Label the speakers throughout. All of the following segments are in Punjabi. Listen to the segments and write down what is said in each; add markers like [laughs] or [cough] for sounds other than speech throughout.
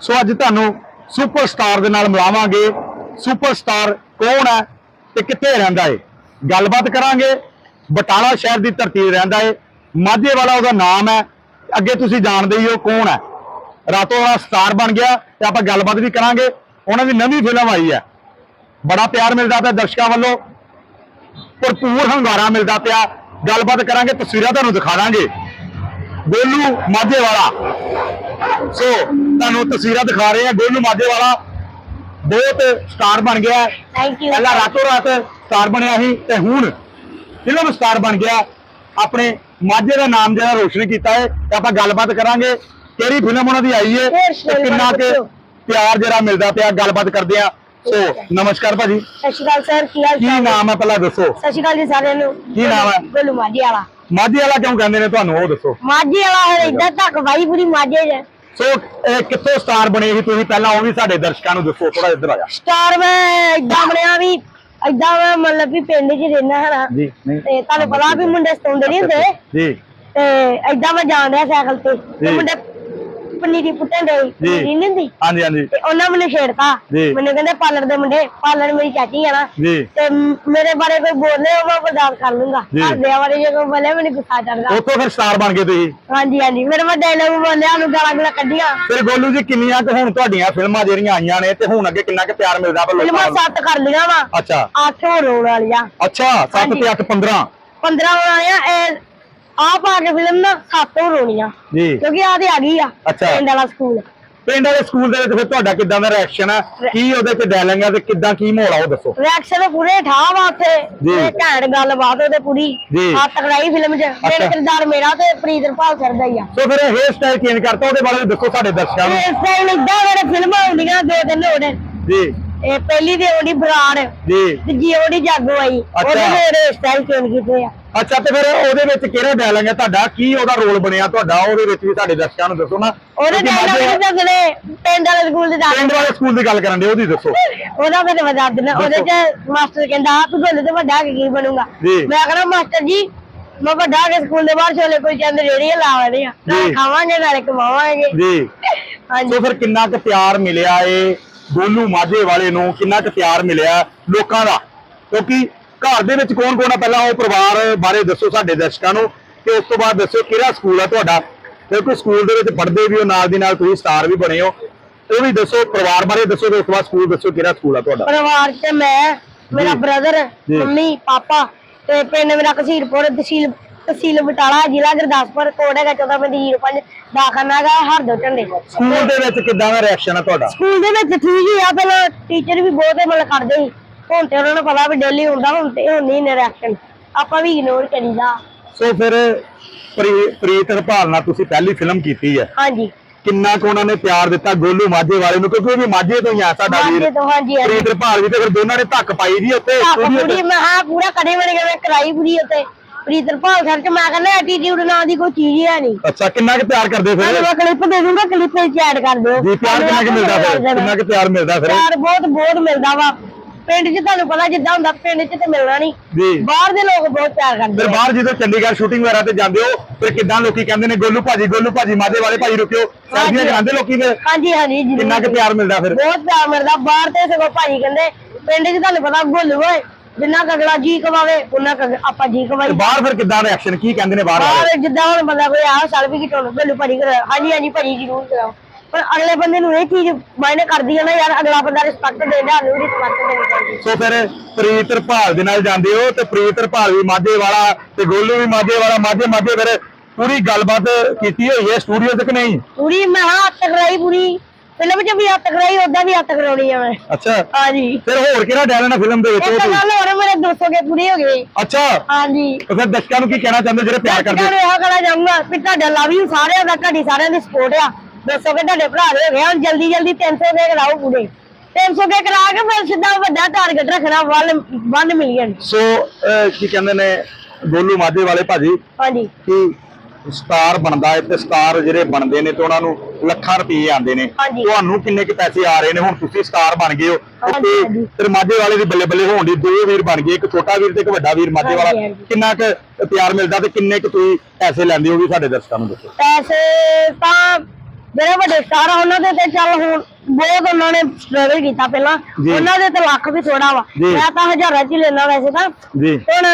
Speaker 1: ਸੋ ਅੱਜ ਤੁਹਾਨੂੰ ਸੁਪਰਸਟਾਰ ਦੇ ਨਾਲ ਮਿਲਾਵਾਂਗੇ। ਸੁਪਰਸਟਾਰ ਕੌਣ ਹੈ ਤੇ ਕਿੱਥੇ ਰਹਿੰਦਾ ਏ? ਗੱਲਬਾਤ ਕਰਾਂਗੇ। ਬਟਾਲਾ ਸ਼ਹਿਰ ਦੀ ਧਰਤੀ ਤੇ ਰਹਿੰਦਾ ਏ। ਮਾਝੇ ਵਾਲਾ ਉਹਦਾ ਨਾਮ ਹੈ। ਅੱਗੇ ਤੁਸੀਂ ਜਾਣਦੇ ਹੀ ਹੋ ਕੌਣ ਹੈ। ਰਾਤੋਂ ਰਾਤ ਸਟਾਰ ਬਣ ਗਿਆ ਤੇ ਆਪਾਂ ਗੱਲਬਾਤ ਵੀ ਕਰਾਂਗੇ। ਉਹਨਾਂ ਦੀ ਨਵੀਂ ਫਿਲਮ ਆਈ ਹੈ। ਬੜਾ ਪਿਆਰ ਮਿਲਦਾ ਪਿਆ ਦਰਸ਼ਕਾਂ ਵੱਲੋਂ। ਭਰਪੂਰ ਹੰਗਾਰਾ ਮਿਲਦਾ ਪਿਆ। ਗੱਲਬਾਤ ਕਰਾਂਗੇ, ਤਸਵੀਰਾਂ ਤੁਹਾਨੂੰ ਦਿਖਾ ਦਾਂਗੇ। ਗੋਲੂ ਮਾਝੇ ਵਾਲਾ ਸੋ ਤੁਹਾਨੂੰ ਤਸਵੀਰਾਂ ਦਿਖਾ ਰਹੇ ਆ ਗੋਲੂ ਮਾਝੇ ਵਾਲਾ ਬਹੁਤ ਸਟਾਰ ਬਣ ਗਿਆ। ਹੈ।
Speaker 2: ਥੈਂਕ ਯੂ
Speaker 1: ਪਹਿਲਾਂ ਰਾਤੋਂ ਰਾਤ ਸਟਾਰ ਬਣਿਆ ਸੀ ਤੇ ਹੁਣ ਫਿਲਮ ਸਟਾਰ ਬਣ ਗਿਆ। ਆਪਣੇ ਮਾਝੇ ਦਾ ਨਾਮ ਜਿਹੜਾ ਰੋਸ਼ਨ ਕੀਤਾ ਹੈ ਤੇ ਆਪਾਂ ਗੱਲਬਾਤ ਕਰਾਂਗੇ ਕਿਹੜੀ ਫਿਲਮ ਉਹਨਾਂ ਦੀ ਆਈ ਹੈ ਤੇ ਕਿੰਨਾ ਕਿ। ਪਿਆਰ ਜਿਹੜਾ ਮਿਲਦਾ ਪਿਆ ਗੱਲਬਾਤ ਕਰਦੇ ਆ ਸੋ ਨਮਸਕਾਰ ਭਾਜੀ।
Speaker 2: ਸਤਿ ਸ਼੍ਰੀ ਅਕਾਲ ਸਰ ਕੀ ਹਾਲ
Speaker 1: ਕੀ ਨਾਮ ਹੈ ਪਹਿਲਾਂ ਦੱਸੋ।
Speaker 2: ਸਤਿ ਸ਼੍ਰੀ ਅਕਾਲ ਜੀ ਸਾਰਿਆਂ ਨੂੰ।
Speaker 1: ਕੀ ਨਾਮ ਹੈ?
Speaker 2: ਗੋਲੂ ਮਾਝੇ ਵਾਲਾ
Speaker 1: ਮਾਝੇ ਵਾਲਾ ਕਿਉਂ ਕਹਿੰਦੇ ਨੇ ਤੁਹਾਨੂੰ? ਉਹ ਦੱਸੋ।
Speaker 2: ਮਾਝੇ ਵਾਲਾ ਹੈ ਇਦਾਂ ਤੱਕ ਬਾਈ ਪੂਰੀ ਮਾਝੇ ਚ।
Speaker 1: ਸੋ ਇਹ ਕਿੱਥੋਂ ਸਟਾਰ ਬਣੇ ਸੀ? ਤੁਸੀਂ ਪਹਿਲਾਂ ਉਹ ਵੀ ਸਾਡੇ ਦਰਸ਼ਕਾਂ ਨੂੰ ਦੱਸੋ ਥੋੜਾ ਇੱਧਰ ਆ ਜਾ।
Speaker 2: ਸਟਾਰ ਮੈਂ ਇਦਾਂ ਬਣਿਆ ਵੀ ਇਦਾਂ ਮੈਂ ਮਤਲਬ ਵੀ ਪਿੰਡ 'ਚ ਰਹਿਣਾ ਹੈ ਨਾ।
Speaker 1: ਜੀ ਨਹੀਂ।
Speaker 2: ਤੇ ਤੁਹਾਨੂੰ ਪਤਾ ਵੀ ਮੁੰਡੇ ਸਤਾਉਂਦੇ ਨਹੀਂ ਹੁੰਦੇ।
Speaker 1: ਜੀ।
Speaker 2: ਤੇ ਇਦਾਂ ਮੈਂ ਜਾਣ ਰਿਹਾ ਸਾਈਕਲ ਤੇ। ਮੁੰਡੇ ਪਨੀਰੀ ਪੁੱਟਣ ਦੇ
Speaker 1: ਜੀ।
Speaker 2: ਪਨੀਰੀ ਨਹੀਂ ਹੁੰਦੀ?
Speaker 1: ਹਾਂਜੀ ਹਾਂਜੀ।
Speaker 2: ਤੇ ਉਹਨਾਂ ਮੈਨੂੰ ਛੇੜਤਾ। ਮੈਨੂੰ ਕਹਿੰਦੇ ਪਾਲਰ ਦੇ ਮੁੰਡੇ ਪਾਲਰ ਮੇਰੀ ਚਾਚੀ ਆ ਨਾ। ਤੇ ਮੇਰੇ ਬਾਰੇ ਕੋਈ ਬੋਲੇ ਉਹ ਮੈਂ ਬਰਦਾਸ਼ਤ ਕਰ ਲੂੰਗਾ। ਘਰਦਿਆਂ ਬਾਰੇ ਜੇ ਕੋਈ ਬੋਲੇ ਮੈਨੂੰ ਗੁੱਸਾ ਚੜਦਾ
Speaker 1: ਉੱਥੋਂ ਫਿਰ ਸਟਾਰ ਬਣ ਗਏ ਤੁਸੀਂ?
Speaker 2: ਹਾਂਜੀ ਹਾਂਜੀ। ਫਿਰ ਮੈਂ ਡਾਇਲੌਗ ਬੋਲਿਆ ਉਹਨੂੰ ਗਾਲਾਂ ਗੁਲਾ ਕੱਢੀਆਂ।
Speaker 1: ਫਿਰ ਗੋਲੂ ਜੀ ਕਿੰਨੀਆਂ ਕੁ ਹੁਣ ਤੁਹਾਡੀਆਂ ਫਿਲਮਾਂ ਜਿਹੜੀਆਂ ਆਈਆਂ ਨੇ ਤੇ ਹੁਣ ਅੱਗੇ ਕਿੰਨਾ ਕੁ ਪਿਆਰ ਮਿਲਦਾ
Speaker 2: ਫਿਲਮਾਂ
Speaker 1: ਲੋਕਾਂ ਨੂੰ?
Speaker 2: ਸੱਤ ਕਰ ਲਈਆਂ ਵਾ।
Speaker 1: ਅੱਛਾ।
Speaker 2: ਅੱਠ ਹੋਰ ਰੋਣ ਵਾਲੀਆਂ।
Speaker 1: ਅੱਛਾ 7
Speaker 2: ਹਾਂਜੀ।
Speaker 1: ਤੇ 8 15
Speaker 2: 15 ਵਾਲੀਆਂ ਆ ਕੇ ਫਿਲਮ ਨਾ ਸੱਤ ਹੋਰ ਰੋਣੀਆਂ
Speaker 1: ਜੀ।
Speaker 2: ਕਿਉਂਕਿ ਆ ਤੇ ਆ ਗਈ ਆ
Speaker 1: ਅੱਛਾ।
Speaker 2: ਪਿੰਡ ਵਾਲਾ ਸਕੂਲ।
Speaker 1: ਪਿੰਡ ਵਾਲੇ ਸਕੂਲ ਦੇ ਵਿੱਚ ਫਿਰ ਤੁਹਾਡਾ ਕਿੱਦਾਂ ਦਾ ਰਿਐਕਸ਼ਨ ਹੈ ਕੀ ਉਹਦੇ ਚ ਡਾਇਲੌਗ ਹੈ ਤੇ ਕਿੱਦਾਂ ਕੀ ਮਾਹੌਲ ਆ ਉਹ ਦੱਸੋ।
Speaker 2: ਰਿਐਕਸ਼ਨ ਪੂਰੇ ਠਾਹ ਵਾ ਉੱਥੇ।
Speaker 1: ਜੀ।
Speaker 2: ਤੇ ਘੈਂਟ ਗੱਲਬਾਤ ਉਹਦੇ ਪੂਰੀ।
Speaker 1: ਜੀ।
Speaker 2: ਆ ਤਕੜਾਈ ਫਿਲਮ 'ਚ।
Speaker 1: ਅੱਛਾ।
Speaker 2: ਮੇਰਾ ਕਿਰਦਾਰ ਮੇਰਾ ਤੇ ਪ੍ਰੀਤ ਰਪਾਲ ਕਰਦਾ ਹੀ ਆ।
Speaker 1: ਸੋ ਫਿਰ ਹੇਅਰ ਸਟਾਈਲ ਚੇਂਜ ਕਰਤਾ ਉਹਦੇ ਬਾਰੇ ਵੀ ਦੱਸੋ ਸਾਡੇ ਦਰਸ਼ਕਾਂ ਨੂੰ।
Speaker 2: ਇਸ ਟਾਈਮ ਇਦਾਂ ਮੇਰੇ ਫਿਲਮਾਂ ਹੁੰਦੀਆਂ ਦੋ ਤਿੰਨ ਹੋਣੇ
Speaker 1: ਜੀ।
Speaker 2: ਇਹ ਪਹਿਲੀ ਤੇ ਉਹਦੀ ਬਰਾੜ
Speaker 1: ਜੀ।
Speaker 2: ਦੂਜੀ ਉਹਦੀ ਜਾਗੋ ਆਈ। ਉਹਦੇ ਮੇਰੇ ਸਟਾਈਲ ਚੇਂਜ ਕੀਤੇ ਆ।
Speaker 1: ਅੱਛਾ ਤੇ ਫਿਰ ਉਹਦੇ ਵਿੱਚ ਕਿਹੜਾ ਡਾਇਲੌਗ ਹੈ ਤੁਹਾਡਾ? ਕੀ ਉਹਦਾ ਰੋਲ ਬਣਿਆ ਤੁਹਾਡਾ? ਉਹਦੇ ਵਿੱਚ ਵੀ ਸਾਡੇ ਦਰਸ਼ਕਾਂ ਨੂੰ ਦੱਸੋ ਨਾ।
Speaker 2: ਉਹਦੇ
Speaker 1: ਮਾਝੇ-
Speaker 2: ਦੱਸਣੇ ਪਿੰਡ ਵਾਲੇ ਸਕੂਲ ਦੇ
Speaker 1: ਪਿੰਡ ਵਾਲੇ ਸਕੂਲ ਦੀ ਗੱਲ ਕਰਨ ਦੇ ਉਹਦੀ ਦੱਸੋ।
Speaker 2: ਉਹਦਾ ਫਿਰ ਵਜਾ ਦੇਣਾ ਉਹਦੇ ਚ ਮਾਸਟਰ ਕਹਿੰਦਾ ਆ ਤੂੰ ਗੋਲੇ ਤੇ ਵੱਡਾ ਕੇ ਬਣੂਗਾ। ਮੈਂ ਕਹਿੰਦਾ ਮਾਸਟਰ ਜੀ ਮੈਂ ਵੱਡਾ ਕੇ ਸਕੂਲ ਦੇ ਬਾਹਰ ਛੋਲੇ ਕੋਈ ਚੰਦ ਰੇੜੀਆਂ ਲਾਵਾਂਗੇ ਆ। ਖਾਵਾਂਗੇ ਨਾਲੇ ਕਮਾਵਾਂਗੇ
Speaker 1: ਜੀ।
Speaker 2: ਹਾਂਜੀ।
Speaker 1: ਸੋ ਫਿਰ ਕਿੰਨਾ ਕੁ ਪਿਆਰ ਮਿਲਿਆ ਏ? ਗੋਲੂ ਮਾਝੇ ਵਾਲੇ ਨੂੰ ਕਿੰਨਾ ਕੁ ਪਿਆਰ ਮਿਲਿਆ ਲੋਕਾਂ ਦਾ? ਕਿਉਂਕਿ ਘਰ ਦੇ ਵਿੱਚ ਕੌਣ ਕੌਣ ਆ? ਪਹਿਲਾਂ ਉਹ ਪਰਿਵਾਰ ਬਾਰੇ ਦੱਸੋ ਸਾਡੇ ਦਰਸ਼ਕਾਂ ਨੂੰ ਤੇ ਉਸ ਤੋਂ ਬਾਅਦ ਦੱਸੋ ਕਿਹੜਾ ਸਕੂਲ ਆ ਤੁਹਾਡਾ? ਕਿਉਂਕਿ ਸਕੂਲ ਦੇ ਵਿੱਚ ਪੜ੍ਹਦੇ ਵੀ ਹੋ ਨਾਲ ਦੀ ਨਾਲ ਤੁਸੀਂ ਸਟਾਰ ਵੀ ਬਣੇ ਹੋ। ਉਹ ਵੀ ਦੱਸੋ ਪਰਿਵਾਰ ਬਾਰੇ ਦੱਸੋ ਤੇ ਉਸ ਤੋਂ ਬਾਅਦ ਸਕੂਲ ਦੱਸੋ ਕਿਹੜਾ ਸਕੂਲ ਆ ਤੁਹਾਡਾ?
Speaker 2: ਪਰਿਵਾਰ ਚ ਮੈਂ ਮੇਰਾ। ਬ੍ਰਦਰ। ਮੰਮੀ ਪਾਪਾ ਤੇ ਪਿੰਡ ਮੇਰਾ ਕਸੀਰਪੁਰ ਤਹਿਸੀਲ ਤਹਿਸੀਲ ਬਟਾਲਾ ਜ਼ਿਲ੍ਹਾ ਗੁਰਦਾਸਪੁਰ ਕੋਡ ਹੈਗਾ 1405 ਦਾਖਲ ਹੈਗਾ ਹਰਦੋ ਝੰਡੇ।
Speaker 1: ਸਕੂਲ ਦੇ ਵਿੱਚ ਕਿੱਦਾਂ ਦਾ ਰਿਐਕਸ਼ਨ ਆ ਤੁਹਾਡਾ?
Speaker 2: ਸਕੂਲ ਦੇ ਵਿੱਚ ਠੀਕ ਹੀ ਆ ਪਹਿਲਾਂ ਟੀਚਰ ਵੀ ਬਹੁਤ ਮਤਲਬ ਕਰਦੇ ਸੀ। ਹੁਣ ਤੇ ਉਹਨਾਂ ਨੂੰ ਪਤਾ ਵੀ ਡੇਲੀ ਹੁੰਦਾ ਹੁਣ ਤੇ ਹੁਣ ਨਹੀਂ ਰਿਐਕਸ਼ਨ ਆਪਾਂ ਵੀ ਇਗਨੋਰ ਕਰੀਦਾ।
Speaker 1: ਸੋ ਫਿਰ ਪ੍ਰੀ- ਪ੍ਰੀਤ ਹਰਪਾਲ ਨਾਲ ਤੁਸੀਂ ਪਹਿਲੀ ਫਿਲਮ ਕੀਤੀ ਹੈ।
Speaker 2: ਹਾਂਜੀ।
Speaker 1: ਕਿੰਨਾ ਕੁ ਉਹਨਾਂ ਨੇ ਪਿਆਰ ਦਿੱਤਾ ਗੋਲੂ ਮਾਝੇ ਵਾਲੇ ਨੂੰ? ਕਿਉਂਕਿ ਉਹ ਵੀ ਮਾਝੇ ਤੋਂ ਹੀ ਆ ਸਾਡਾ
Speaker 2: ਮਾਝੇ
Speaker 1: ਵੀਰ।
Speaker 2: ਤੋਂ ਹਾਂਜੀ
Speaker 1: ਪ੍ਰੀਤ ਹਰਪਾਲ ਵੀ ਤੇ ਫਿਰ ਦੋਨਾਂ ਨੇ ਧੱਕ ਪਾਈ ਦੀ studio
Speaker 2: ਪੂਰੀ। ਮੈਂ ਹਾਂ ਪੂਰਾ ਕੜੇ ਬਣ ਗਿਆ ਮੈਂ ਕਰਾਈ ਪੂਰੀ ਉੱਤੇ ਪ੍ਰੀਤਰ ਭਾਲ ਸਰ ਚ ਮੈਂ ਕਹਿੰਦਾ ਐਟੀਟਿਊਡ ਨਾਂ ਦੀ ਕੋਈ ਚੀਜ਼ ਹੀ ਹੈ ਨਹੀਂ
Speaker 1: ਅੱਛਾ ਕਿੰਨਾ ਕੁ ਪਿਆਰ ਕਰਦੇ ਫਿਰ?
Speaker 2: ਮੈਂ ਕਲਿੱਪ ਦੇ ਦੂੰਗਾ ਕਲਿੱਪ ਵਿੱਚ ਐਡ ਕਰ ਦਿਓ।
Speaker 1: ਜੀ ਪਿਆਰ ਕਿੰਨਾ ਕੁ ਮਿਲਦਾ ਫਿਰ? ਕਿੰਨਾ ਕੁ ਪਿਆਰ ਮਿਲਦਾ ਫਿਰ?
Speaker 2: ਪਿਆਰ ਬਹੁਤ ਬਹੁਤ ਮਿਲਦਾ ਵਾ। ਪਿੰਡ 'ਚ ਤੁਹਾਨੂੰ ਪਤਾ ਜਿੱਦਾਂ ਹੁੰਦਾ ਪਿੰਡ 'ਚ ਤੇ ਮਿਲਣਾ ਨਹੀਂ
Speaker 1: ਜੀ।
Speaker 2: ਬਾਹਰ ਦੇ ਲੋਕ ਬਹੁਤ ਪਿਆਰ ਕਰਦੇ
Speaker 1: ਫਿਰ। ਬਾਹਰ ਜਦੋਂ ਚੰਡੀਗੜ੍ਹ ਸ਼ੂਟਿੰਗ ਵਗੈਰਾ ਤੇ ਜਾਂਦੇ ਹੋ ਫਿਰ ਕਿੱਦਾਂ ਲੋਕੀ ਕਹਿੰਦੇ ਨੇ ਗੋਲੂ ਭਾਜੀ ਗੋਲੂ ਭਾਜੀ ਮਾਝੇ ਵਾਲੇ ਭਾਈ ਰੁਕਿਓ। ਸੈਲਫੀਆਂ ਕਰਾਉਂਦੇ ਲੋਕੀ ਫਿਰ?
Speaker 2: ਹਾਂਜੀ ਹਾਂਜੀ ਜ਼ਰੂਰ।
Speaker 1: ਕਿੰਨਾ ਕੁ ਪਿਆਰ ਮਿਲਦਾ ਫਿਰ?
Speaker 2: ਬਹੁਤ ਪਿਆਰ ਮਿਲਦਾ ਬਾਹਰ ਤੇ ਸਗੋਂ ਭਾਜੀ ਕਹਿੰਦੇ ਪਿੰਡ 'ਚ ਤੁਹਾਨੂੰ ਪਤਾ ਗੋਲੂ ਓਏ ਜਿੰਨਾ ਕੁ ਅਗਲਾ ਜੀ ਕਵਾਵੇ ਉਹਨਾਂ ਕੁ ਆਪਾਂ ਜੀ
Speaker 1: ਤੇ
Speaker 2: ਕਵਾਈ
Speaker 1: ਬਾਹਰ ਫਿਰ ਕਿੱਦਾਂ ਰਿਐਕਸ਼ਨ ਕੀ ਕਹਿੰਦੇ ਨੇ ਬਾਹਰ ਵਾਲੇ?
Speaker 2: ਬਾਹਰ ਜਿੱਦਾਂ ਹੁਣ ਬੰਦਾ ਕੋਈ ਆ ਸੈਲਫੀ ਖਿਚਾਉਣ ਗੋਲੂ ਭਾਜੀ ਕਰ ਹਾਂਜੀ ਹਾਂਜੀ ਭਾਜੀ ਜ਼ਰੂਰ ਕਰਾਓ। ਪਰ ਅਗਲੇ ਬੰਦੇ ਨੂੰ ਇਹ ਚੀਜ਼ ਮਾਇਨੇ ਕਰਦੀ ਹੈ ਨਾ ਯਾਰ ਅਗਲਾ ਬੰਦਾ ਰਿਸਪੈਕਟ ਦੇਦਾ ਨੂੰ ਰਿਸਪੈਕਟ ਦੇਣੀ ਚਾਹੀਦੀ।
Speaker 1: ਸੋ ਫਿਰ ਪ੍ਰੀਤ ਹਰਪਾਲ ਦੇ ਨਾਲ ਜਾਂਦੇ ਹੋ ਤੇ ਪ੍ਰੀਤ ਹਰਪਾਲ ਵੀ ਮਾਝੇ ਵਾਲਾ ਤੇ ਗੋਲੂ ਵੀ ਮਾਝੇ ਵਾਲਾ ਮਾਝੇ ਮਾਝੇ ਫਿਰ ਪੂਰੀ ਗੱਲਬਾਤ ਕੀਤੀ ਹੋਈ ਹੈ ਸਟੂਡੀਓ ਤੱਕ ਨਹੀਂ?
Speaker 2: ਪੂਰੀ ਮੈਂ ਹੱਥ ਕਰਾਈ ਪੂਰੀ। ਫਿਲਮ 'ਚ ਵੀ ਹੱਥ ਕਰਾਈ ਉਦਾਂ ਵੀ ਹੱਥ ਕਰਾਉਣੀ ਆ ਮੈਂ।
Speaker 1: ਅੱਛਾ।
Speaker 2: ਹਾਂਜੀ।
Speaker 1: ਫਿਰ ਹੋਰ ਕਿਹੜਾ ਡਾਇਲੌਗ ਹੈ ਫਿਲਮ ਦੇ ਵਿੱਚ ਉਹ
Speaker 2: ਇੱਕ? ਗੱਲ ਹੋਰ ਮੇਰੇ 200 ਕੇ ਪੂਰੇ ਹੋ ਗਏ
Speaker 1: ਅੱਛਾ।
Speaker 2: ਹਾਂਜੀ।
Speaker 1: ਤੇ ਫਿਰ ਦਰਸ਼ਕਾਂ ਨੂੰ ਕੀ ਕਹਿਣਾ ਚਾਹੁੰਦੇ ਜਿਹੜੇ ਪਿਆਰ ਕਰਦੇ?
Speaker 2: ਮੈਂ ਇਹ ਕਹਿਣਾ ਚਾਹੂੰਗਾ ਕਿ ਤੁਹਾਡਾ ਲਵ ਯੂ ਸਾਰਿਆਂ ਦਾ ਤੁਹਾਡੀ ਸਾਰਿਆਂ ਦੀ ਸਪੋਰਟ ਆ। 200 ਕੇ ਤੁਹਾਡੇ ਭਰਾ ਦੇ ਹੋ ਗਏ ਹੁਣ ਜਲਦੀ ਜਲਦੀ 300 ਕੇ ਕਰਾਓ ਪੂਰੇ। 300 ਕੇ ਕਰਾ ਕੇ ਫਿਰ ਸਿੱਧਾ ਵੱਡਾ ਟਾਰਗੇਟ ਰੱਖਣਾ 1 ਮਿਲੀਅਨ
Speaker 1: ਸੋ ਕੀ ਕਹਿੰਦੇ ਨੇ ਗੋਲੂ ਮਾਝੇ ਵਾਲੇ ਭਾਜੀ
Speaker 2: ਹਾਂਜੀ।
Speaker 1: ਕਿ ਸਟਾਰ ਬਣਦਾ ਹੈ ਤੇ ਸਟਾਰ ਜਿਹੜੇ ਬਣਦੇ ਨੇ ਤੇ ਉਹਨਾਂ ਨੂੰ ਲੱਖਾਂ ਰੁਪਏ ਆਉਂਦੇ ਨੇ
Speaker 2: ਹਾਂਜੀ।
Speaker 1: ਤੁਹਾਨੂੰ ਕਿੰਨੇ ਕੁ ਪੈਸੇ ਆ ਰਹੇ ਨੇ ਹੁਣ ਤੁਸੀਂ ਸਟਾਰ ਬਣ ਗਏ ਹੋ
Speaker 2: ਹਾਂਜੀ,
Speaker 1: ਤੇ
Speaker 2: ਹਾਂਜੀ।
Speaker 1: ਮਾਝੇ ਵਾਲੇ ਦੀ ਬੱਲੇ ਬੱਲੇ ਹੋਣ ਦੀ ਦੋ ਵੀਰ ਬਣ ਗਏ ਇੱਕ ਛੋਟਾ ਵੀਰ ਤੇ ਇੱਕ ਵੱਡਾ ਵੀਰ ਮਾਝੇ ਵਾਲਾ
Speaker 2: ਹਾਂਜੀ।
Speaker 1: ਕਿੰਨਾ ਕੁ ਪਿਆਰ ਮਿਲਦਾ ਤੇ ਕਿੰਨੇ ਕੁ ਤੁਸੀਂ ਪੈਸੇ ਲੈਂਦੇ ਹੋ ਵੀ ਸਾਡੇ ਦਰਸ਼ਕਾਂ ਨੂੰ ਦੱਸੋ
Speaker 2: ਪੈਸੇ ਤਾਂ ਜਿਹੜੇ ਵੱਡੇ ਸਟਾਰ ਆ ਉਹਨਾਂ ਦੇ ਤੇ ਚੱਲ ਹੁਣ ਬਹੁਤ ਉਹਨਾਂ ਨੇ ਸਟਰਗਲ ਕੀਤਾ ਪਹਿਲਾਂ
Speaker 1: ਜੀ।
Speaker 2: ਉਹਨਾਂ ਦੇ ਤੇ ਲੱਖ ਵੀ ਥੋੜਾ ਵਾ
Speaker 1: ਜੀ।
Speaker 2: ਮੈਂ ਤਾਂ ਹਜ਼ਾਰਾਂ ਚ ਹੀ ਲੈਣਾ ਵੈਸੇ ਤਾਂ
Speaker 1: ਜੀ
Speaker 2: ਹੁਣ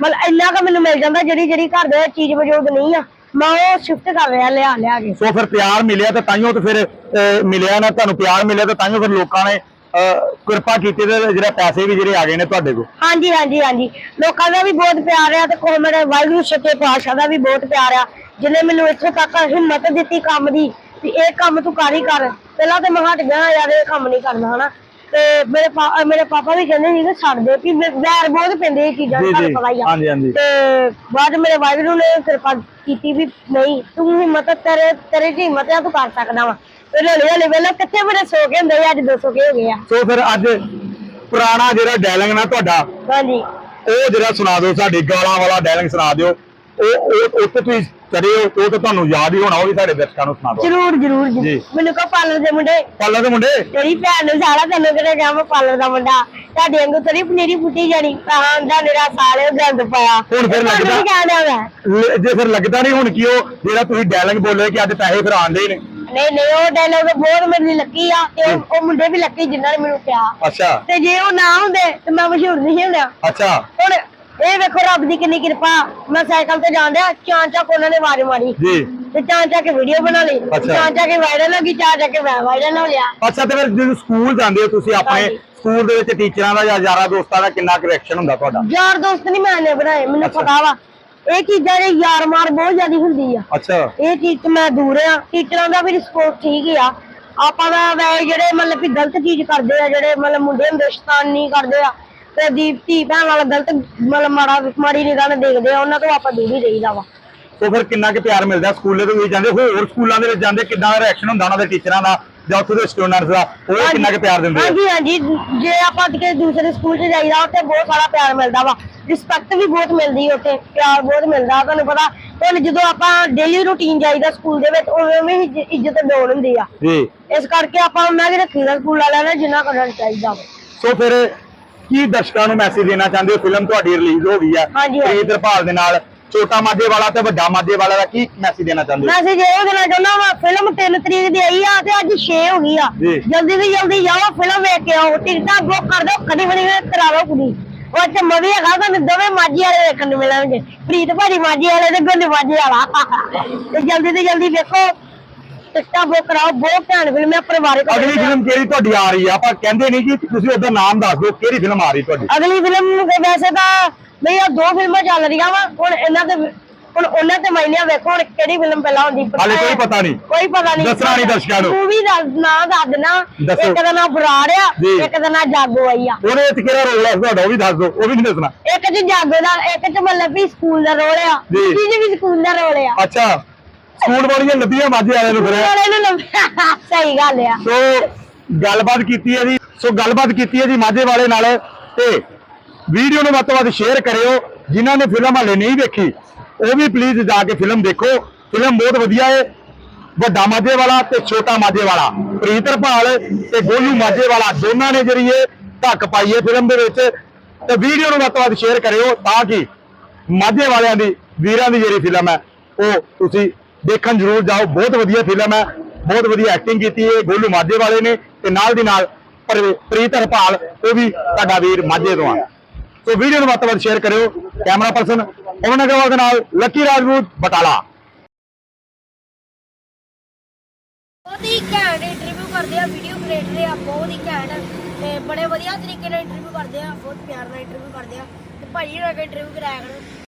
Speaker 2: ਮਤਲਬ ਇੰਨਾ ਕੁ ਮੈਨੂੰ ਮਿਲ ਜਾਂਦਾ ਜਿਹੜੀ ਜਿਹੜੀ ਘਰ ਦੇ ਵਿੱਚ ਚੀਜ਼ ਮੌਜੂਦ ਨਹੀਂ ਆ ਮੈਂ ਉਹ ਸ਼ਿਫਟ ਕਰ ਰਿਹਾ ਲਿਆ ਲਿਆ ਕੇ।
Speaker 1: ਸੋ ਫਿਰ ਪਿਆਰ ਮਿਲਿਆ ਤੇ ਤਾਈਓ ਤੇ ਫਿਰ ਅਹ, ਮਿਲਿਆ ਨਾ ਤੁਹਾਨੂੰ ਪਿਆਰ ਮਿਲਿਆ ਤੇ ਤਾਈਓ ਫਿਰ ਲੋਕਾਂ ਨੇ ਅਹ, ਕਿਰਪਾ ਕੀਤੀ ਤੇ ਜਿਹੜੇ ਪੈਸੇ ਵੀ ਜਿਹੜੇ ਆ ਗਏ ਨੇ ਤੁਹਾਡੇ ਕੋਲ।
Speaker 2: ਹਾਂਜੀ ਹਾਂਜੀ ਹਾਂਜੀ। ਲੋਕਾਂ ਦਾ ਵੀ ਬਹੁਤ ਪਿਆਰ ਆ ਤੇ ਕੋਲ ਮੇਰੇ ਵਾਹਿਗੁਰੂ ਸੱਚੇ ਪਾਤਸ਼ਾਹ ਦਾ ਵੀ ਬਹੁਤ ਪਿਆਰ ਆ। ਜਿਨੇ ਮੈਨੂੰ ਇੱਥੇ ਤੱਕ ਹਿੰਮਤ ਦਿੱਤੀ ਕੰਮ ਦੀ ਵੀ ਇਹ ਕੰਮ ਤੂੰ ਕਰ ਹੀ ਕਰ। ਪਹਿਲਾਂ ਤੇ ਮੈਂ ਹਟ ਗਿਆ ਯਾਰ ਇਹ ਕੰਮ ਨਹੀਂ ਕਰਨਾ ਹਨਾ? ਤੇ ਮੇਰੇ ਪਾ ਮੇਰੇ ਪਾਪਾ ਵੀ ਕਹਿੰਦੇ ਸੀ ਕਿ ਛੱਡ ਦੇ ਕਿ ਵੈ- ਵੈਰ ਬਹੁਤ ਪੈਂਦੇ ਇਹ ਚੀਜ਼ਾਂ
Speaker 1: ਜੀ,
Speaker 2: ਤੁਹਾਨੂੰ। ਪਤਾ ਹੀ ਆ
Speaker 1: ਹਾਂਜੀ, ਹਾਂਜੀ।
Speaker 2: ਤੇ ਬਾਅਦ 'ਚ ਮੇਰੇ ਵਾਹਿਗੁਰੂ ਨੇ ਕਿਰਪਾ ਕੀਤੀ ਵੀ ਨਹੀਂ ਤੂੰ ਹਿੰਮਤ ਤੇਰੇ ਤੇਰੇ 'ਚ ਹਿੰਮਤ ਆ ਤੂੰ ਕਰ ਸਕਦਾ ਵਾ। ਤੇ ਹੌਲੀ ਹੌਲੀ ਵੇਲੇ ਕਿੱਥੇ ਮੇਰੇ ਸੌ ਕੇ ਹੁੰਦੇ ਸੀ, ਅੱਜ 200 ਕੇ ਹੋ ਗਏ ਆ।
Speaker 1: ਸੋ ਫਿਰ ਅੱਜ ਪੁਰਾਣਾ ਜਿਹੜਾ ਡਾਇਲੌਗ ਨਾ ਤੁਹਾਡਾ
Speaker 2: ਹਾਂਜੀ।
Speaker 1: ਉਹ ਜਿਹੜਾ ਸੁਣਾ ਦਿਓ ਸਾਡੇ ਗਾਲਾਂ ਵਾਲਾ ਡਾਇਲੌਗ ਸੁਣਾ ਦਿਓ। ਉਹ ਉਹ ਉਹ ਤੇ ਤੁਸੀਂ ਕਰੇ ਹੋ ਉਹ ਤਾਂ ਤੁਹਾਨੂੰ ਯਾਦ ਹੀ ਹੋਣਾ ਉਹ ਵੀ ਸਾਡੇ ਦਰਸ਼ਕਾਂ ਨੂੰ ਸੁਣਾ ਦਿਓ।
Speaker 2: ਜਰੂਰ ਜਰੂਰ
Speaker 1: ਜੀ।
Speaker 2: ਮੈਨੂੰ ਕੋ ਪਾਲਰ ਦੇ ਮੁੰਡੇ।
Speaker 1: ਪਾਲਾ ਦੇ ਮੁੰਡੇ?
Speaker 2: ਤੇਰੀ ਭੈਣ ਨੂੰ ਸਾਰਾ ਤੈਨੂੰ ਕਿਹੜੇ ਮੈਂ ਪਾਲਰ ਦਾ ਮੁੰਡਾ। ਤੁਹਾਡੇ ਵਾਂਗੂ ਤੇਰੀ ਪਨੀਰੀ ਪੁੱਟੀ ਜਾਣੀ। ਕਹਾਂ ਦਾ ਮੇਰਾ ਸਾਲੇ ਗੰਦ ਪਾਇਆ।
Speaker 1: ਹੁਣ ਫਿਰ ਲੱਗਦਾ-
Speaker 2: ਕੀ ਕਹਿਣਾ ਮੈਂ?
Speaker 1: ਲ- ਜੇ ਫਿਰ ਲੱਗਦਾ ਨਹੀਂ ਹੁਣ ਕਿ ਉਹ ਜਿਹੜਾ ਤੁਸੀਂ ਡਾਇਲੌਗ ਬੋਲੇ ਕਿ ਅੱਜ ਪੈਸੇ ਫਿਰ ਆਉਂਦੇ ਹੀ ਨੇ
Speaker 2: ਨਹੀਂ ਨਹੀਂ ਉਹ ਡਾਇਲੋਗ ਬਹੁਤ ਮੇਰੇ ਲਈ ਲੱਕੀ ਆ ਤੇ ਉਹ- ਉਹ ਮੁੰਡੇ ਵੀ ਲੱਕੀ ਜਿਨ੍ਹਾਂ ਨੇ ਮੈਨੂੰ ਕਿਹਾ।
Speaker 1: ਅੱਛਾ।
Speaker 2: ਤੇ ਜੇ ਉਹ ਨਾ ਹੁੰਦੇ ਤੇ ਮੈਂ ਮਸ਼ਹੂਰ ਨਹੀਂ ਹੋਣਾ
Speaker 1: ਅੱਛਾ।
Speaker 2: ਹੁਣ ਇਹ ਵੇਖੋ ਰੱਬ ਦੀ ਕਿੰਨੀ ਕਿਰਪਾ। ਮੈਂ ਸਾਈਕਲ ਤੇ ਜਾਂਦਿਆ ਚਾਂ ਚਾਂ ਉਹਨਾਂ ਨੇ ਆਵਾਜ਼ ਮਾਰੀ।
Speaker 1: ਜੀ।
Speaker 2: ਤੇ ਚਾਂ ਚਾਂ ਕੇ ਵੀਡੀਓ ਬਣਾ ਲਈ।
Speaker 1: ਅੱਛਾ।
Speaker 2: ਚਾਂ ਚਾਂ ਕੇ ਵਾਇਰਲ ਹੋ ਗਈ ਚਾਂ ਚਾਂ ਕੇ ਵਾਇਰਲ ਹੋ ਲਿਆ
Speaker 1: ਅੱਛਾ ਤੇ ਫਿਰ ਜਦੋਂ ਸਕੂਲ ਜਾਂਦੇ ਹੋ ਤੁਸੀਂ ਆਪਣੇ। ਸਕੂਲ ਦੇ ਵਿੱਚ ਟੀਚਰਾਂ ਦਾ ਜਾਂ ਯਾਰਾਂ ਦੋਸਤਾਂ ਦਾ ਕਿੰਨਾ ਕਨੈਕਸ਼ਨ ਹੁੰਦਾ ਤੁਹਾਡਾ?
Speaker 2: ਯਾਰ ਦੋਸਤ ਨਹੀਂ ਮੈਂ ਨੇ ਬਣਾਏ ਮੈਨੂੰ। ਪਤਾ ਵਾ। ਇਹ ਚੀਜ਼ਾਂ ਦੇ ਯਾਰ ਮਾਰ ਬਹੁਤ ਜ਼ਿਆਦਾ ਹੁੰਦੀ ਆ।
Speaker 1: ਅੱਛਾ।
Speaker 2: ਇਹ ਚੀਜ਼ ਤੋਂ ਮੈਂ ਦੂਰ ਆ। ਟੀਚਰਾਂ ਦਾ ਵੀ ਰਿਸਪੌਂਸ ਠੀਕ ਆ। ਆਪਾਂ ਦਾ ਜਿਹੜੇ ਮਤਲਬ ਕਿ ਗਲਤ ਚੀਜ਼ ਕਰਦੇ ਆ ਜਿਹੜੇ ਮਤਲਬ ਮੁੰਡੇ ਹੁੰਦੇ ਸ਼ੈਤਾਨੀ ਕਰਦੇ ਆ ਤੇ ਦੀਪ ਧੀ ਭੈਣ ਵਾਲਾ ਗਲਤ ਮਤਲਬ ਮਾੜਾ ਮਾੜੀ ਨਿਗਾਹ ਨਾਲ ਦੇਖਦੇ ਆ ਉਹਨਾਂ ਤੋਂ ਆਪਾਂ ਦੂਰ ਹੀ ਰਹੀਦਾ ਵਾ।
Speaker 1: ਸੋ ਫਿਰ ਕਿੰਨਾ ਕੁ ਪਿਆਰ ਮਿਲਦਾ ਸਕੂਲੇ ਤੋਂ ਵੀ ਜਾਂਦੇ? ਹੋਰ ਸਕੂਲਾਂ ਦੇ ਵਿੱਚ ਜਾਂਦੇ ਕਿੰਨਾ ਦਾ ਰਿਐਕਸ਼ਨ ਹੁੰਦਾ ਉਹਨਾਂ ਦੇ ਟੀਚਰਾਂ ਦਾ ਜਾਂ ਉੱਥੇ ਦੇ ਸਟੂਡੈਂਟਸ ਦਾ? ਉਹ ਕਿੰਨਾ ਕੁ ਪਿਆਰ ਦਿੰਦੇ
Speaker 2: ਹਾਂਜੀ ਹਾਂਜੀ। ਜੇ ਆਪਾਂ ਕਿਤੇ ਦੂਸਰੇ ਸਕੂਲ 'ਚ ਜਾਈਦਾ ਉੱਥੇ ਬਹੁਤ ਸਾਰਾ ਪਿਆਰ ਮਿਲਦਾ ਵਾ। ਰਿਸਪੈਕਟ ਵੀ ਬਹੁਤ ਮਿਲਦੀ ਉੱਥੇ ਪਿਆਰ ਬਹੁਤ ਮਿਲਦਾ ਤੁਹਾਨੂੰ ਪਤਾ। ਹੁਣ ਜਦੋਂ ਆਪਾਂ ਡੇਲੀ ਰੂਟੀਨ ਜਾਈਦਾ ਸਕੂਲ ਦੇ ਵਿੱਚ ਉਵੇਂ ਉਵੇਂ ਹੀ ਇੱਜ- ਇੱਜ਼ਤ ਡੋਲ ਹੁੰਦੀ ਆ।
Speaker 1: ਜੀ।
Speaker 2: ਇਸ ਕਰਕੇ ਆਪਾਂ ਉਹਨਾਂ ਦੇ ਰੱਖੀਦਾ ਸਕੂਲ ਵਾਲਿਆਂ ਨੇ ਜਿੰਨਾ ਕਰਨਾ ਚਾਹੀਦਾ।
Speaker 1: ਸੋ ਫਿਰ ਕੀ ਦਰਸ਼ਕਾਂ ਨੂੰ ਮੈਸੇਜ ਦੇਣਾ ਚਾਹੁੰਦੇ ਹੋ? ਫਿਲਮ ਤੁਹਾਡੀ ਰਿਲੀਜ਼ ਹੋ ਗਈ ਹੈ
Speaker 2: ਹਾਂਜੀ, ਹਾਂਜੀ।
Speaker 1: ਪ੍ਰੀਤ ਦੇ ਨਾਲ ਛੋਟਾ ਮਾਝੇ ਵਾਲਾ ਤੇ ਵੱਡਾ ਮਾਝੇ ਵਾਲਾ ਦਾ ਕੀ ਮੈਸੇਜ ਦੇਣਾ ਚਾਹੁੰਦੇ ਹੋ?
Speaker 2: ਮੈਸੇਜ ਇਹ ਦੇਣਾ ਚਾਹੁੰਦਾ ਵਾ ਫਿਲਮ 3 ਤਰੀਕ ਦੀ ਆਈ ਆ ਤੇ ਅੱਜ 6 ਹੋ ਗਈ ਆ।
Speaker 1: ਜੀ।
Speaker 2: ਜਲਦੀ ਤੋਂ ਜਲਦੀ ਜਾਓ ਫਿਲਮ ਵੇਖ ਕੇ ਆਓ ਟਿਕਟਾਂ ਬੁੱਕ ਕਰ ਦਿਓ ਕਦੀ ਬਣੀ ਕਰਾ ਲਓ ਕੁੜੀ। ਉਹ ਅੱਛਾ ਮਵੀ ਹੈਗਾ ਤੁਹਾਨੂੰ ਦੋਵੇਂ ਮਾਝੀ ਵਾਲੇ ਵੇਖਣ ਨੂੰ ਮਿਲਣਗੇ। ਪ੍ਰੀਤ ਭਾਜੀ ਮਾਝੀ ਵਾਲੇ ਤੇ ਗੁੰਨ ਮਾਝੀ ਵਾਲਾ। ਤੇ ਜਲਦੀ ਤੋਂ ਜਲਦੀ ਵੇਖੋ। ਟਿਕਟਾਂ ਬੁੱਕ ਕਰਾਓ ਬਹੁਤ ਭੈਣ ਫਿਲਮ ਹੈ ਪਰਿਵਾਰਿਕ
Speaker 1: ਅਗਲੀ ਫਿਲਮ ਕਿਹੜੀ ਤੁਹਾਡੀ ਆ ਰਹੀ ਹੈ ਆਪਾਂ ਕਹਿੰਦੇ ਨਹੀਂ ਕਿ ਤੁਸੀਂ ਉਹਦਾ ਨਾਮ ਦੱਸ ਦਿਓ ਕਿਹੜੀ ਫਿਲਮ ਆ ਰਹੀ ਤੁਹਾਡੀ?
Speaker 2: ਅਗਲੀ ਫਿਲਮ ਵੈਸੇ ਤਾਂ ਮੇਰੀਆਂ ਦੋ ਫਿਲਮਾਂ ਚੱਲ ਰਹੀਆਂ ਵਾ ਹੁਣ ਇਹਨਾਂ ਤੇ ਹੁਣ ਉਹਨਾਂ ਤੇ ਮਾਇਨੇ ਵੇਖੋ ਹੁਣ ਕਿਹੜੀ ਫਿਲਮ ਪਹਿਲਾਂ ਹੁੰਦੀ
Speaker 1: ਹਾਲੇ ਕੋਈ ਪਤਾ ਨਹੀਂ।
Speaker 2: ਕੋਈ ਪਤਾ ਨਹੀਂ।
Speaker 1: ਦੱਸਣਾ ਨਹੀਂ ਦਰਸ਼ਕਾਂ ਨੂੰ।
Speaker 2: ਮੂਵੀ ਦਾ ਨਾਂ ਦੱਸ ਦੇਣਾ। ਇੱਕ ਦਾ ਨਾਂ ਬਰਾੜ ਆ
Speaker 1: ਜੀ।
Speaker 2: ਇੱਕ ਦਾ ਨਾਂ ਜਾਗੋ ਆਈ ਆ।
Speaker 1: ਉਹਦੇ ਵਿੱਚ ਕਿਹੜਾ ਰੋਲ ਹੈ ਤੁਹਾਡਾ ਉਹ ਵੀ ਦੱਸ ਦਿਓ ਉਹ ਵੀ ਨਹੀਂ ਦੱਸਣਾ।
Speaker 2: ਇੱਕ ਚ ਜਾਗੋ ਦਾ ਇੱਕ ਚ ਮਤਲਬ ਵੀ ਸਕੂਲ ਦਾ ਰੋਲ ਆ।
Speaker 1: ਜੀ।
Speaker 2: ਜੀ ਵੀ ਸਕੂਲ ਦਾ ਰੋਲ ਆ।
Speaker 1: ਅੱਛਾ। ਸਕੂਲ ਵਾਲੀਆਂ ਲੱਭੀਆਂ ਮਾਝੇ ਵਾਲਿਆਂ ਨੂੰ ਫਿਰ।
Speaker 2: ਰੋਲੇ ਨੂੰ ਲੱਭਿਆ। [laughs] ਸਹੀ ਗੱਲ ਆ।
Speaker 1: ਸੋ ਗੱਲਬਾਤ ਕੀਤੀ ਹੈ ਜੀ। ਸੋ ਗੱਲਬਾਤ ਕੀਤੀ ਹੈ ਜੀ ਮਾਝੇ ਵਾਲੇ ਨਾਲ। ਤੇ ਵੀਡੀਓ ਨੂੰ ਵੱਧ ਤੋਂ ਵੱਧ ਸ਼ੇਅਰ ਕਰਿਓ। ਜਿਨ੍ਹਾਂ ਨੇ ਫਿਲਮ ਹਾਲੇ ਨਹੀਂ ਵੇਖੀ ਉਹ ਵੀ ਪਲੀਜ਼ ਜਾ ਕੇ ਫਿਲਮ ਦੇਖੋ। ਫਿਲਮ ਬਹੁਤ ਵਧੀਆ ਹੈ ਵੱਡਾ ਮਾਝੇ ਵਾਲਾ ਤੇ ਛੋਟਾ ਮਾਝੇ ਵਾਲਾ। ਪ੍ਰੀਤ ਹਰਪਾਲ ਤੇ ਗੋਲੂ ਮਾਝੇ ਵਾਲਾ ਦੋਨਾਂ ਨੇ ਜਿਹੜੀ ਇਹ ਧੱਕ ਪਾਈ ਹੈ ਫਿਲਮ ਦੇ ਵਿੱਚ। ਤੇ ਵੀਡੀਓ ਨੂੰ ਵੱਧ ਤੋਂ ਵੱਧ ਸ਼ੇਅਰ ਕਰਿਓ ਤਾਂ ਕਿ ਮਾਝੇ ਵਾਲਿਆਂ ਦੀ ਵੀਰਾਂ ਦੀ ਜਿਹੜੀ ਫਿਲਮ ਹੈ ਉਹ ਤੁਸੀਂ ਦੇਖਣ ਜ਼ਰੂਰ ਜਾਓ। ਬਹੁਤ ਵਧੀਆ ਫਿਲਮ ਹੈ। ਬਹੁਤ ਵਧੀਆ ਐਕਟਿੰਗ ਕੀਤੀ ਹੈ। ਗੋਲੂ ਮਾਝੇ ਵਾਲੇ ਨੇ ਤੇ ਨਾਲ ਦੀ ਨਾਲ ਪ੍ਰੀਤ ਹਰਪਾਲ, ਉਹ ਵੀ ਤੁਹਾਡਾ ਵੀਰ ਮਾਝੇ ਤੋਂ ਆ। ਸੋ ਵੀਡੀਓ ਨੂੰ ਵੱਧ ਤੋਂ ਵੱਧ ਸ਼ੇਅਰ ਕਰਿਓ। ਕੈਮਰਾ ਪਰਸਨ ਪਵਨ ਅਗਰਵਾਲ ਦੇ ਨਾਲ ਲੱਕੀ ਰਾਜਪੂਤ, ਬਟਾਲਾ।
Speaker 3: ਬਹੁਤ ਹੀ ਘੈਂਟ ਇੰਟਰਵਿਊ ਕਰਦੇ ਆ। ਵੀਡੀਓ ਕ੍ਰੀਏਟਰ ਆ। ਬਹੁਤ ਹੀ ਘੈਂਟ। ਤੇ ਬੜੇ ਵਧੀਆ ਤਰੀਕੇ ਨਾਲ ਇੰਟਰਵਿਊ ਕਰਦੇ ਆ। ਬਹੁਤ ਪਿਆਰ ਨਾਲ ਇੰਟਰਵਿਊ ਕਰਦੇ ਆ। ਤੇ ਭਾਜੀ ਨਾਲ ਇੰਟਰਵਿਊ ਕਰਾਇਆ ਕਰੋ।